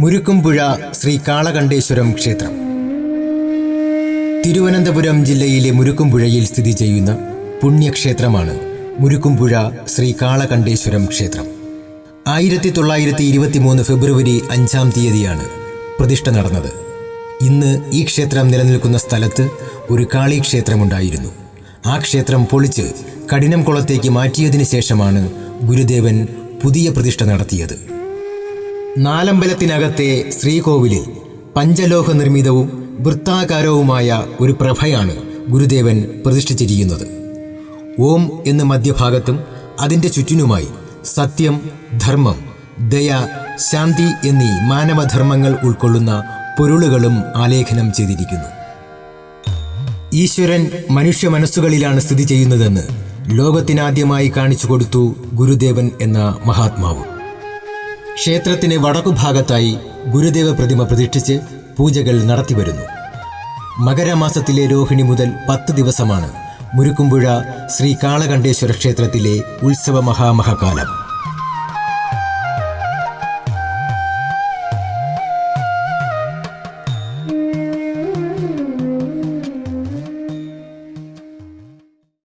മുരുക്കുംപുഴ ശ്രീ കാളകണ്ഠേശ്വരം ക്ഷേത്രം. തിരുവനന്തപുരം ജില്ലയിലെ മുരുക്കുംപുഴയിൽ സ്ഥിതി ചെയ്യുന്ന പുണ്യക്ഷേത്രമാണ് മുരുക്കുംപുഴ ശ്രീ കാളകണ്ഠേശ്വരം ക്ഷേത്രം. ആയിരത്തി തൊള്ളായിരത്തി ഇരുപത്തിമൂന്ന് ഫെബ്രുവരി അഞ്ചാം തീയതിയാണ് പ്രതിഷ്ഠ നടന്നത്. ഇന്ന് ഈ ക്ഷേത്രം നിലനിൽക്കുന്ന സ്ഥലത്ത് ഒരു കാളി ക്ഷേത്രമുണ്ടായിരുന്നു ആ ക്ഷേത്രം പൊളിച്ച് കഠിനം കുളത്തേക്ക് മാറ്റിയതിനു ശേഷമാണ് ഗുരുദേവൻ പുതിയ പ്രതിഷ്ഠ നടത്തിയത്. നാലമ്പലത്തിനകത്തെ ശ്രീകോവിലിൽ പഞ്ചലോഹ നിർമ്മിതവും വൃത്താകാരവുമായ ഒരു പ്രഭയാണ് ഗുരുദേവൻ പ്രതിഷ്ഠിച്ചിരിക്കുന്നത്. ഓം എന്ന മധ്യഭാഗത്തും അതിന്റെ ചുറ്റിനുമായി സത്യം ധർമ്മം ദയ ശാന്തി എന്നീ മാനവധർമ്മങ്ങൾ ഉൾക്കൊള്ളുന്ന പൊരുളുകളും ആലേഖനം ചെയ്തിരിക്കുന്നു. ഈശ്വരൻ മനുഷ്യ മനസ്സുകളിലാണ് സ്ഥിതി ചെയ്യുന്നതെന്ന് ലോകത്തിനാദ്യമായി കാണിച്ചു കൊടുത്തു ഗുരുദേവൻ എന്ന മഹാത്മാവ്. ക്ഷേത്രത്തിന് വടക്കുഭാഗത്തായി ഗുരുദേവ പ്രതിമ പ്രതിഷ്ഠിച്ച് പൂജകൾ നടത്തിവരുന്നു. മകരമാസത്തിലെ രോഹിണി മുതൽ പത്ത് ദിവസമാണ് മുരുക്കുമ്പുഴ ശ്രീ കാളകണ്ഠേശ്വര ക്ഷേത്രത്തിലെ ഉത്സവ മഹാമഹകാലം.